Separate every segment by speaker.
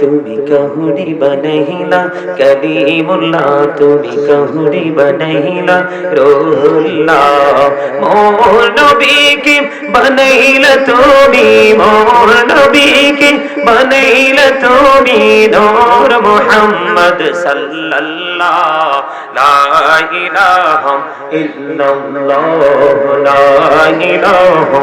Speaker 1: তুমি কাহুরি বানাইলা, কলিমুল্লাহ, তুমি কাহুরি বানাইলা, রুহুল্লাহ, মোর নবীকে বানাইল তুমি, মোর নবীকে বানাইল তুমি, নূর মুহাম্মদ সাল্লাল্লাহ, লা ইলাহা ইল্লাল্লাহ, লা ইলাহা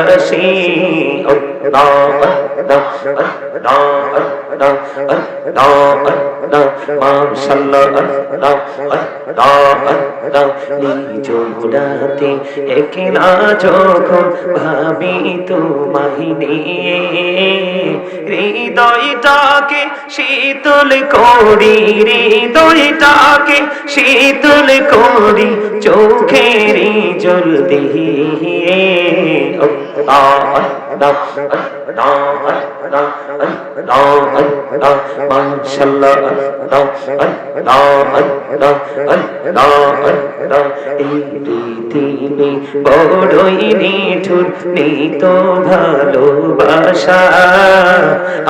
Speaker 1: জোড়াতে একলা যখন ভাবি তোমায় নিয়ে, হৃদয়টাকে শীতল করি, হৃদয়টাকে শীতল করি, চোখের জল দিয়ে। বড়ই নিঠুর নিত ভালোবাসা।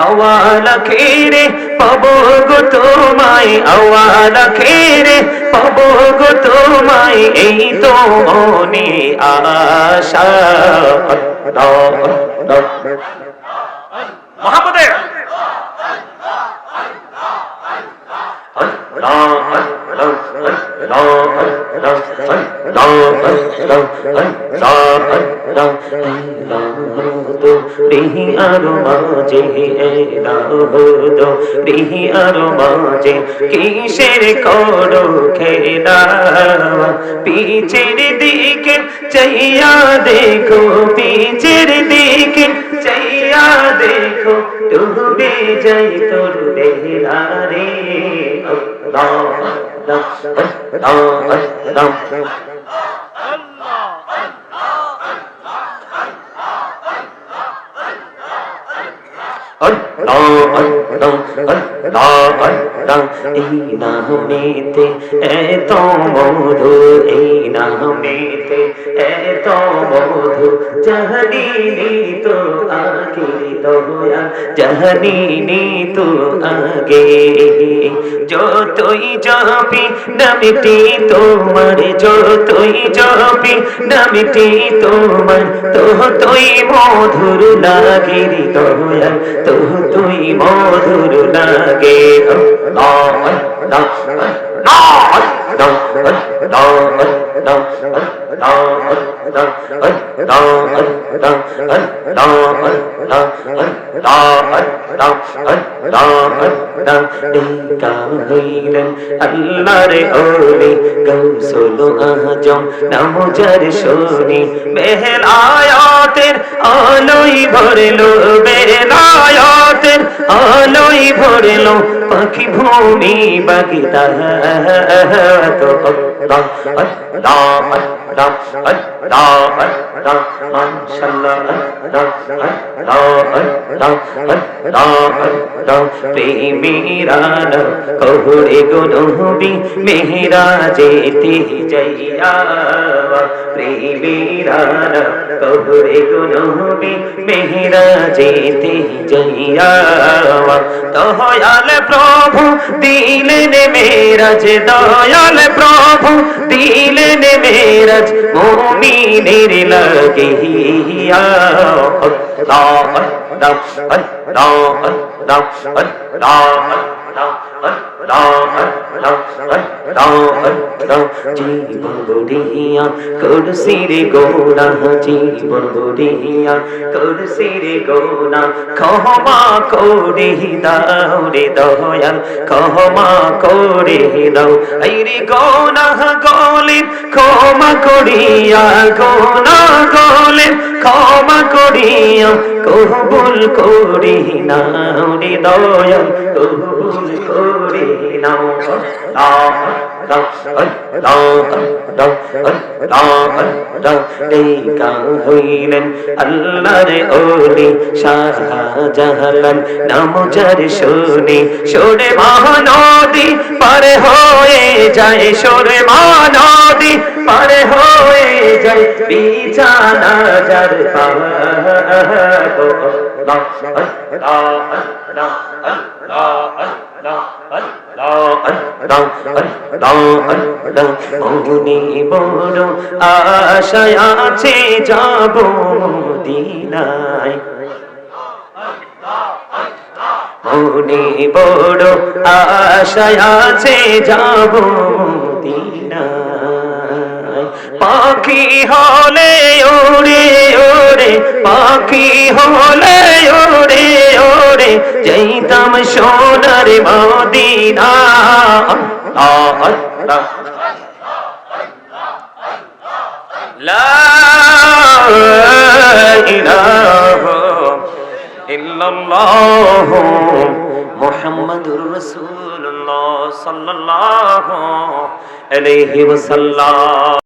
Speaker 1: আওয়ালা খেরে পাব গো তোমায়? আওয়ালা খেরে পাব গো তোমায়? এই তো মনে আশা।
Speaker 2: মহাপদের
Speaker 1: রিহি আর মাঝে এলাহুদ রিহি আর মাঝে কিসের করো খেলা পিছের দিকে চাইয়া দেখো, পিছের দিকে চাইয়া দেখো, ডুবে যাই তোর দেহরা রে। আল্লাহ আল্লাহ আল্লাহ আল্লাহ। এই নামেতে এত মধু এই নামেতে এত মধু জাহানিনি তো আগে দয়া জাহানিনি তো আগে যতই জপি নামটি তোমার যতই জপি নামটি তোমার তো তুই মধুর লাগে আলোই ভরলো বেহলায়াতের আলোই ভরলো পাখি ভূমি বাগিদা তো আল্লাহ আল্লাহ আল্লাহ আল্লাহ আল্লাহ মাশাআল্লাহ আল্লাহ আল্লাহ আল্লাহ আল্লাহ প্রেমিরান কহুরে গুনহবি মেহরা যেতে যাইয়া প্রেমিরান কহুরে গুনহবি মেহরা যেতে যাইয়া দয়াল প্রভু দিলেন মেরাজ দয়াল প্রভু দিলেন মেরাজ মুমিনের লাগিয়া রাম রাম রাম আল্লাহ আল্লাহ জীবন বুড়িয়া করছি রে গোনা জীবন বুড়িয়া করছি রে গোনা ক্ষমা করে দাও রে দয়াল ক্ষমা করে দাও। এই রে গোনা গলে ক্ষমা করিয়া, গোনা গলে ক্ষমা করিয়া, কবুল করি নাও রে দয়াল, কবুল করি নাও। হইলেন আল্লাহর ওলি শাহজাহান নাম যার শুনি সরে মহানদী পারে হয়ে যায় সরে মহানদী পারে হয়ে যায় বিছানা যার আছে যাব বড় আশায় আছে যাব পাখি হলে ওরে ওরে পাখি হলে যেতাম সোনার মদিনা। মোহাম্মদুর রসুল্লাহ সাল্লাহ আলাইহি ওয়াসাল্লাম।